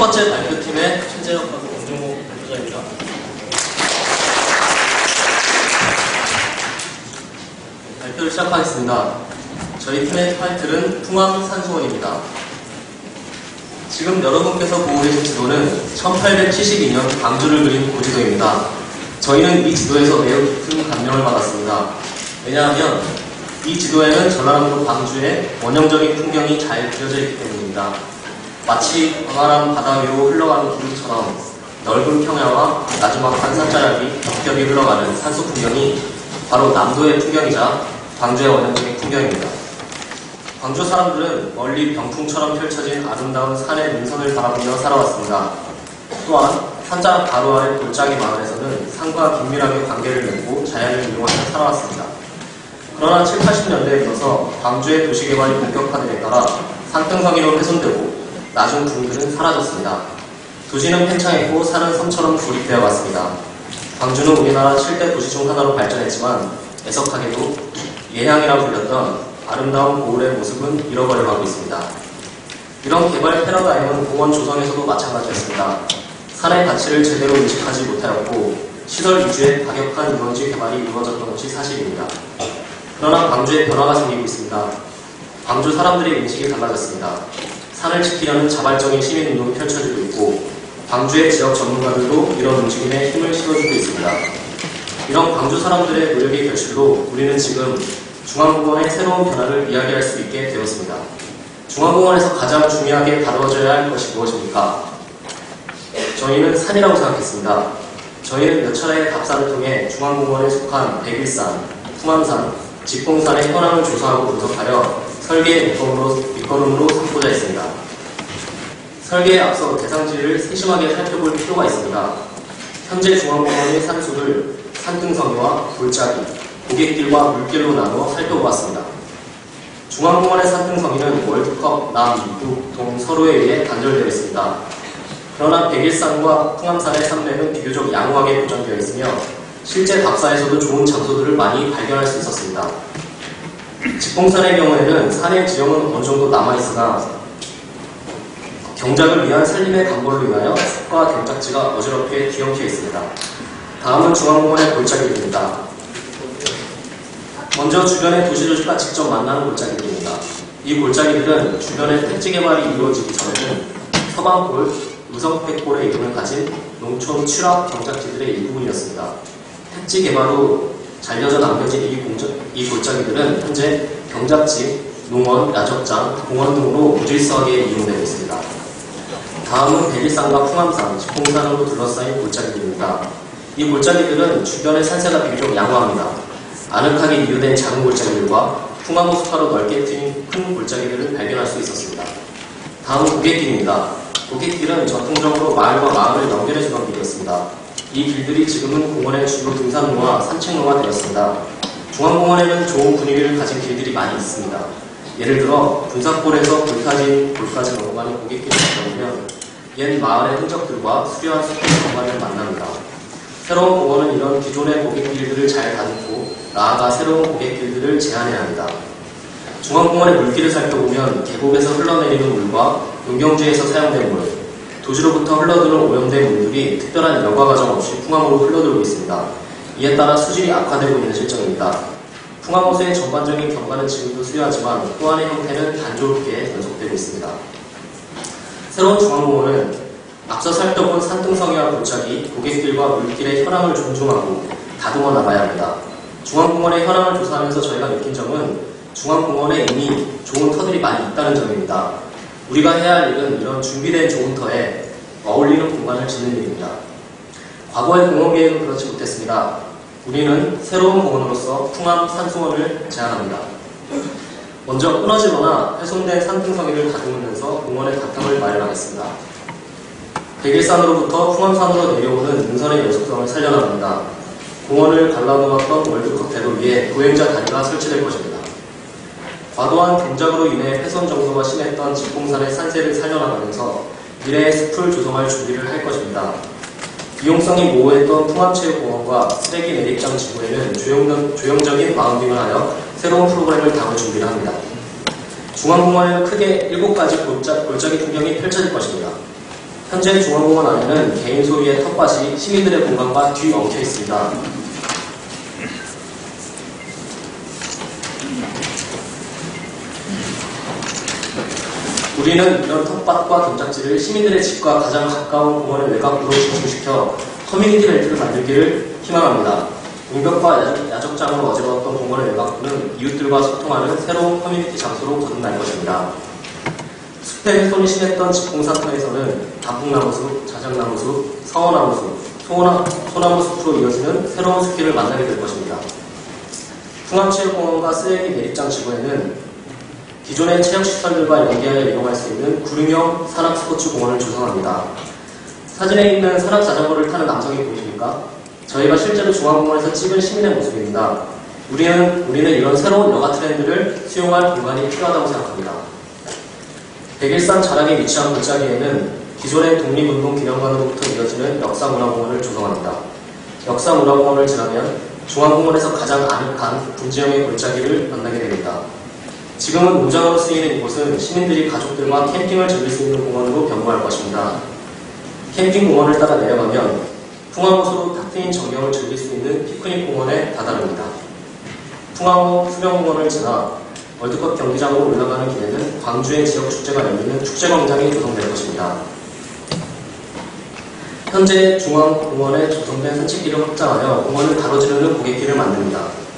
번째 발표팀의 최재혁하고 공정호 발표자입니다. 발표를 시작하겠습니다. 저희 팀의 타이틀은 풍암 산수원입니다. 지금 여러분께서 보고 계신 지도는 1872년 광주를 그린 고지도입니다. 저희는 이 지도에서 매우 깊은 감명을 받았습니다. 왜냐하면 이 지도에는 전라남도 광주의 원형적인 풍경이 잘 그려져 있기 때문입니다. 마치 광활한 바다 위로 흘러가는 구름처럼 넓은 평야와 나지막한 산자락이 겹겹이 흘러가는 산속 풍경이 바로 남도의 풍경이자 광주의 원형적인 풍경입니다. 광주 사람들은 멀리 병풍처럼 펼쳐진 아름다운 산의 능선을 바라보며 살아왔습니다. 또한 산자락 바로 아래 골짜기 마을에서는 산과 긴밀하게 관계를 맺고 자연을 이용하며 살아왔습니다. 그러나 7, 80년대에 들어서 광주의 도시개발이 본격화됨에 따라 산등성이로 훼손되고 낮은 궁들은 사라졌습니다. 도시는 팽창했고 산은 섬처럼 고립되어 갔습니다. 광주는 우리나라 7대 도시 중 하나로 발전했지만 애석하게도 예향이라 불렸던 아름다운 고을의 모습은 잃어버려가고 있습니다. 이런 개발 패러다임은 공원 조성에서도 마찬가지였습니다. 산의 가치를 제대로 인식하지 못하였고 시설 위주의 과격한 유원지 개발이 이루어졌던 것이 사실입니다. 그러나 광주에 변화가 생기고 있습니다. 광주 사람들의 인식이 달라졌습니다. 산을 지키려는 자발적인 시민운동이 펼쳐지고 있고 광주의 지역 전문가들도 이런 움직임에 힘을 실어주고 있습니다. 이런 광주 사람들의 노력의 결실로 우리는 지금 중앙공원의 새로운 변화를 이야기할 수 있게 되었습니다. 중앙공원에서 가장 중요하게 다뤄져야 할 것이 무엇입니까? 저희는 산이라고 생각했습니다. 저희는 몇 차례의 답사를 통해 중앙공원에 속한 백일산, 풍암산, 직봉산의 현황을 조사하고 분석하여 설계의 밑거름으로, 밑거름으로 삼고자 했습니다. 설계에 앞서 대상지를 세심하게 살펴볼 필요가 있습니다. 현재 중앙공원의 산수를 산등성이와 골짜기, 고객길과 물길로 나누어 살펴보았습니다. 중앙공원의 산등성이는 월드컵 남, 북, 동, 서로에 의해 단절되어 있습니다. 그러나 백일산과 풍암산의 산맥은 비교적 양호하게 보존되어 있으며 실제 답사에서도 좋은 장소들을 많이 발견할 수 있었습니다. 직봉산의 경우에는 산의 지형은 어느 정도 남아있으나 경작을 위한 산림의 감보를 위하여 숲과 경작지가 어지럽게 뒤엉켜 있습니다. 다음은 중앙공원의 골짜기입니다. 먼저 주변의 도시들과 직접 만나는 골짜기들입니다. 이 골짜기들은 주변의 택지 개발이 이루어지기 전에는 서방골, 의성백골의 이름을 가진 농촌 취락 경작지들의 일부분이었습니다. 택지 개발 후 잘려져 남겨진 이, 공자, 이 골짜기들은 현재 경작지, 농원, 야적장, 공원 등으로 무질서하게 이용되고 있습니다. 다음은 백일산과 풍암산, 직봉산으로 둘러싸인 골짜기들입니다. 이 골짜기들은 주변의 산세가 비교적 양호합니다. 아늑하게 이유된 작은 골짜기들과 풍암호수파로 넓게 트인 큰 골짜기들을 발견할 수 있었습니다. 다음은 고객길입니다. 고객길은 전통적으로 마을과 마을을 연결해주던 길이었습니다. 이 길들이 지금은 공원의 주요 등산로와 산책로가 되었습니다. 중앙공원에는 좋은 분위기를 가진 길들이 많이 있습니다. 예를 들어 분사골에서 골타진 골까지 넘어가는 고객길을 걸으면 옛 마을의 흔적들과 수려한 숲의 경관을 만납니다. 새로운 공원은 이런 기존의 고객길들을 잘 다듬고 나아가 새로운 고객길들을 제한해야 합니다. 중앙공원의 물길을 살펴보면 계곡에서 흘러내리는 물과 용경지에서 사용된 물, 도시로부터 흘러드는 오염된 물들이 특별한 여과 과정 없이 풍암으로 흘러들고 있습니다. 이에 따라 수질이 악화되고 있는 실정입니다. 풍암호수의 전반적인 경관은 지금도 수려하지만 또한의 형태는 단조롭게 연속되고 있습니다. 새로운 중앙공원은 앞서 살펴본 산등성이와 골짜기, 고객길과 물길의 현황을 존중하고 다듬어 나가야 합니다. 중앙공원의 현황을 조사하면서 저희가 느낀 점은 중앙공원에 이미 좋은 터들이 많이 있다는 점입니다. 우리가 해야 할 일은 이런 준비된 좋은 터에 어울리는 공간을 짓는 일입니다. 과거의 공원 계획은 그렇지 못했습니다. 우리는 새로운 공원으로서 풍암 산수원을 제안합니다. 먼저 끊어지거나 훼손된 산등성이를 다듬으면서 공원의 바탕을 마련하겠습니다. 백일산으로부터 풍암산으로 내려오는 능선의 연속성을 살려나갑니다. 공원을 갈라놓았던 월드컵 대로 위에 보행자 다리가 설치될 것입니다. 과도한 경작으로 인해 훼손 정도가 심했던 직봉산의 산세를 살려나가면서 미래의 숲을 조성할 준비를 할 것입니다. 비용성이 모호했던 풍암체육공원과 쓰레기 매립장 지구에는 조용, 조용적인 마운딩을 하여 새로운 프로그램을 담을 준비를 합니다. 중앙공원에는 크게 7가지 골짜, 골짜기 풍경이 펼쳐질 것입니다. 현재 중앙공원 안에는 개인 소유의 텃밭이 시민들의 공간과 뒤엉켜 있습니다. 우리는 이런 텃밭과 경작지를 시민들의 집과 가장 가까운 공원의 외곽으로 진출시켜 커뮤니티 벨트를 만들기를 희망합니다. 야적- 야적장으로 어지러웠던 공원의 외곽부는 이웃들과 소통하는 새로운 커뮤니티 장소로 거듭날 것입니다. 숲의 훼손이 심했던 집공사터에서는 단풍나무숲, 자작나무숲, 서원나무숲, 소나, 소나무숲으로 이어지는 새로운 숲길을 만나게 될 것입니다. 풍암체육공원과 쓰레기 매립장 지구에는 기존의 체육시설들과 연계하여 이용할 수 있는 구름형 산악 스포츠 공원을 조성합니다. 사진에 있는 산악 자전거를 타는 남성이 보이십니까? 저희가 실제로 중앙공원에서 찍은 시민의 모습입니다. 우리는, 우리는 이런 새로운 여가 트렌드를 수용할 공간이 필요하다고 생각합니다. 백일산 자락에 위치한 골짜기에는 기존의 독립운동 기념관으로부터 이어지는 역사문화공원을 조성합니다. 역사문화공원을 지나면 중앙공원에서 가장 아늑한 분지형의 골짜기를 만나게 됩니다. 지금은 농장으로 쓰이는 이곳은 시민들이 가족들과 캠핑을 즐길 수 있는 공원으로 변모할 것입니다. 캠핑 공원을 따라 내려가면 풍암호수로 탁 트인 전경을 즐길 수 있는 피크닉 공원에 다다릅니다. 풍암호 수변공원을 지나 월드컵 경기장으로 올라가는 길에는 광주의 지역 축제가 열리는 축제광장이 조성될 것입니다. 현재 중앙공원에 조성된 산책길을 확장하여 공원을 가로지르는 고갯길을 만듭니다.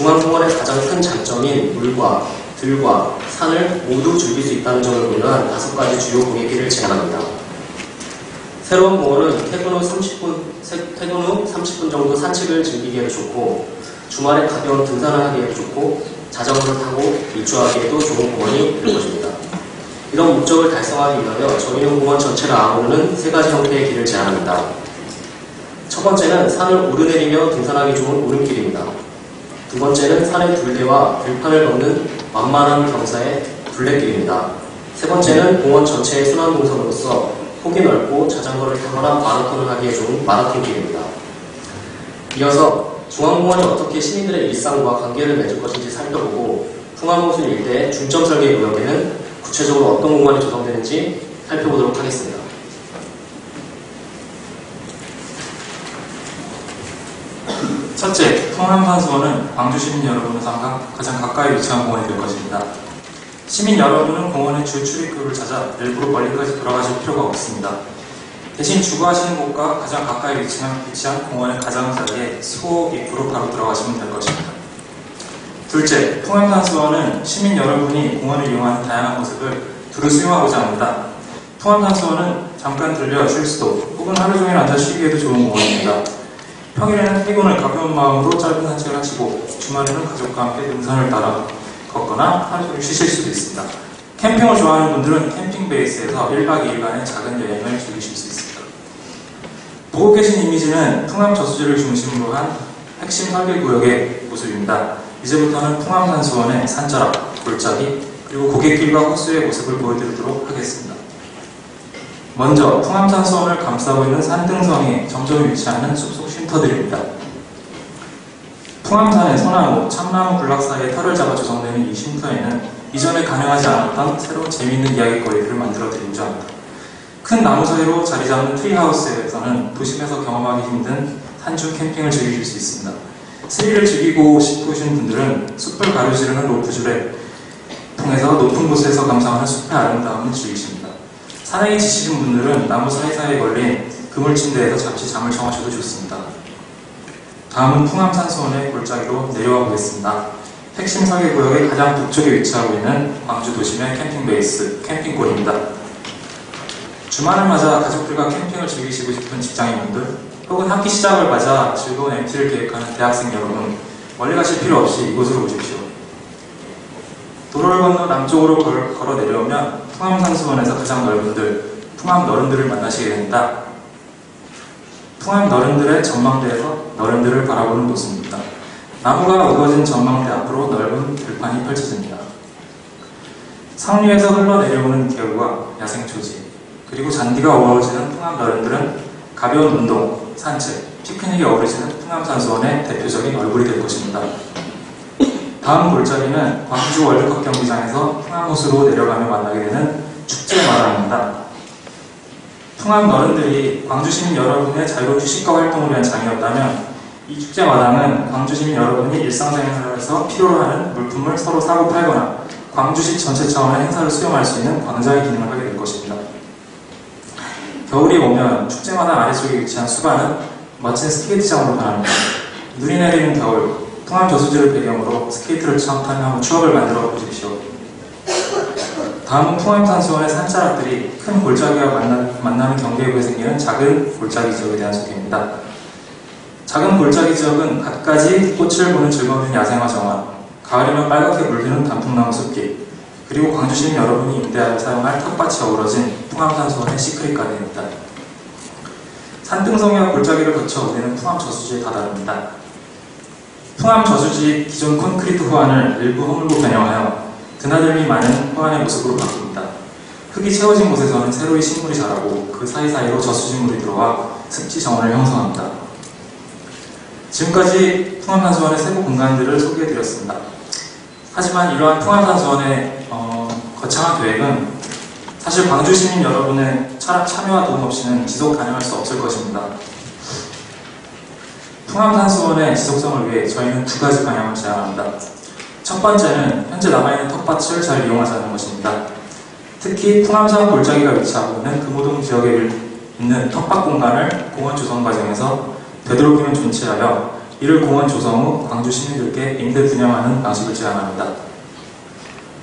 중앙공원의 가장 큰 장점인 물과 들과 산을 모두 즐길 수 있다는 점을 고려한 다섯 가지 주요 고객길을 제안합니다. 새로운 공원은 퇴근 후 30분, 세- 퇴근 후 30분 정도 산책을 즐기기에도 좋고 주말에 가벼운 등산을 하기에도 좋고 자전거를 타고 일주하기에도 좋은 공원이 될 것입니다. 이런 목적을 달성하기 위하여 저희는 공원 전체를 아우르는 세 가지 형태의 길을 제안합니다. 첫 번째는 산을 오르내리며 등산하기 좋은 오름길입니다. 두 번째는 산의 둘레와 들판을 걷는 완만한 경사의 둘레길입니다. 세 번째는 공원 전체의 순환 동선으로서 폭이 넓고 자전거를 타거나 마라톤을 하기에 좋은 마라톤길입니다. 이어서 중앙공원이 어떻게 시민들의 일상과 관계를 맺을 것인지 살펴보고 풍암호수 일대의 중점 설계 구역에는 구체적으로 어떤 공간이 조성되는지 살펴보도록 하겠습니다. 첫째, 풍암산수원은 광주 시민 여러분의 삶과 가장 가까이 위치한 공원이 될 것입니다. 시민 여러분은 공원의 주 출입구를 찾아 일부러 멀리까지 돌아가실 필요가 없습니다. 대신 주거하시는 곳과 가장 가까이 위치한, 위치한 공원의 가장자리에 수호 입구로 바로 들어가시면 될 것입니다. 둘째, 풍암산수원은 시민 여러분이 공원을 이용하는 다양한 모습을 두루 수용하고자 합니다. 풍암산수원은 잠깐 들려 쉴 수도 혹은 하루 종일 앉아 쉬기에도 좋은 공원입니다. 평일에는 퇴근을 가벼운 마음으로 짧은 산책을 하시고 주말에는 가족과 함께 등산을 따라 걷거나 하루 종일 쉬실 수도 있습니다. 캠핑을 좋아하는 분들은 캠핑 베이스에서 1박 2일간의 작은 여행을 즐기실 수 있습니다. 보고 계신 이미지는 풍암 저수지를 중심으로 한 핵심 설계 구역의 모습입니다. 이제부터는 풍암산수원의 산자락, 골짜기, 그리고 고갯길과 호수의 모습을 보여드리도록 하겠습니다. 먼저 풍암산 수원을 감싸고 있는 산등성에 정점에 위치하는 숲속 쉼터들입니다. 풍암산의 소나무, 참나무 군락 사이에 털을 잡아 조성되는 이 쉼터에는 이전에 가능하지 않았던 새로운 재미있는 이야기거리를 만들어 드리고자 합니다. 큰 나무 사이로 자리 잡는 트리하우스에서는 도심에서 경험하기 힘든 산중 캠핑을 즐기실 수 있습니다. 스릴을 즐기고 싶으신 분들은 숲을 가로지르는 로프줄에 통해서 높은 곳에서 감상하는 숲의 아름다움을 즐기십니다. 산행이 지치신 분들은 나무 사이사이에 걸린 그물침대에서 잠시 잠을 청하셔도 좋습니다. 다음은 풍암산수원의 골짜기로 내려와 보겠습니다. 핵심 설계 구역의 가장 북쪽에 위치하고 있는 광주 도심의 캠핑 베이스, 캠핑골입니다. 주말을 맞아 가족들과 캠핑을 즐기시고 싶은 직장인분들, 혹은 학기 시작을 맞아 즐거운 MT를 계획하는 대학생 여러분, 멀리 가실 필요 없이 이곳으로 오십시오. 도로를 건너 남쪽으로 걸- 걸어 내려오면 풍암산수원에서 가장 넓은 들, 풍암 너른들을 만나시게 됩니다. 풍암 너른들의 전망대에서 너른들을 바라보는 모습입니다. 나무가 우거진 전망대 앞으로 넓은 들판이 펼쳐집니다. 상류에서 흘러내려오는 계울과 야생 초지, 그리고 잔디가 어우러지는 풍암 너른들은 가벼운 운동, 산책, 피크닉에 어우러지는 풍암산수원의 대표적인 얼굴이 될 것입니다. 다음 골짜기는 광주 월드컵 경기장에서 풍암호수로 내려가며 만나게 되는 축제 마당입니다. 풍암 어른들이 광주 시민 여러분의 자유로운 휴식과 활동을 위한 장이었다면 이 축제 마당은 광주 시민 여러분이 일상생활에서 필요로 하는 물품을 서로 사고 팔거나 광주시 전체 차원의 행사를 수용할 수 있는 광장의 기능을 하게 될 것입니다. 겨울이 오면 축제 마당 아래쪽에 위치한 수반은 멋진 스케이트장으로 변합니다. 눈이 내리는 겨울, 풍암 저수지를 배경으로 스케이트를 타며 추억을 만들어 보십시오. 다음은 풍암산수원의 산자락들이 큰 골짜기와 만나, 만나는 경계부에 생기는 작은 골짜기 지역에 대한 소개입니다. 작은 골짜기 지역은 갖가지 꽃을 보는 즐거운 야생화 정원, 가을이면 빨갛게 물드는 단풍나무 숲길, 그리고 광주시민 여러분이 임대하여 사용할 텃밭이 어우러진 풍암산수원의 시크릿 가든입니다. 산등성이와 골짜기를 거쳐 우리는 풍암 저수지에 다다릅니다. 풍암 저수지 기존 콘크리트 호안을 일부 허물고 변형하여 드나들미 많은 호안의 모습으로 바꿉니다. 흙이 채워진 곳에서는 새로이 식물이 자라고 그 사이사이로 저수지물이 들어와 습지 정원을 형성합니다. 지금까지 풍암산수원의 세부 공간들을 소개해드렸습니다. 하지만 이러한 풍암산수원의 어, 거창한 계획은 사실 광주 시민 여러분의 차- 참여와 도움 없이는 지속 가능할 수 없을 것입니다. 풍암산수원의 지속성을 위해 저희는 두 가지 방향을 제안합니다. 첫 번째는 현재 남아있는 텃밭을 잘 이용하자는 것입니다. 특히 풍암산 골짜기가 위치하고 있는 금호동 지역에 있는 텃밭 공간을 공원 조성 과정에서 되도록이면 존치하여 이를 공원 조성 후 광주 시민들께 임대 분양하는 방식을 제안합니다.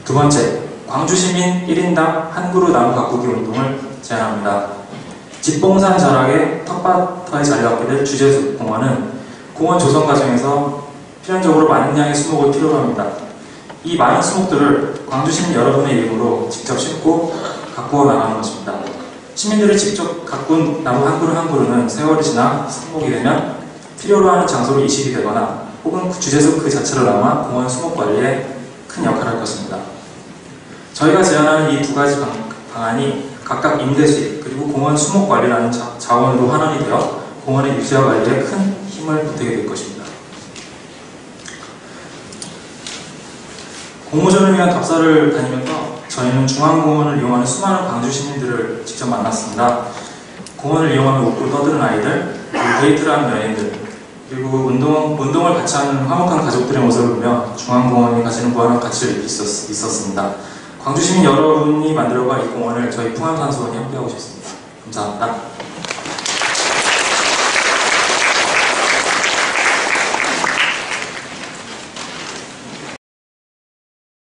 두 번째, 광주 시민 1인당 한 그루 나무 가꾸기 운동을 제안합니다. 집봉산 자락에 텃밭에 자리 잡게 될 주제숲 공원은 공원 조성 과정에서 필연적으로 많은 양의 수목을 필요로 합니다. 이 많은 수목들을 광주 시민 여러분의 이름으로 직접 심고 가꾸어 나가는 것입니다. 시민들이 직접 가꾼 나무 한 그루 한 그루는 세월이 지나 수목이 되면 필요로 하는 장소로 이식이 되거나 혹은 그 주제숲 그 자체를 남아 공원 수목 관리에 큰 역할을 할 것입니다. 저희가 제안하는 이 두 가지 방, 방안이 각각 임대 수익 그리고 공원 수목 관리라는 자, 자원으로 환원이 되어 공원의 유지와 관리에 큰 힘을 보태게 될 것입니다. 공모전을 위한 답사를 다니면서 저희는 중앙공원을 이용하는 수많은 광주 시민들을 직접 만났습니다. 공원을 이용하며 웃고 떠드는 아이들, 데이트를 하는 여인들, 그리고 운동, 운동을 같이 하는 화목한 가족들의 모습을 보며 중앙공원이 가지는 무한한 가치를 있었, 있었습니다. 광주 시민 여러분이 만들어갈 이 공원을 저희 풍암산수원이 함께하고 싶습니다. 감사합니다.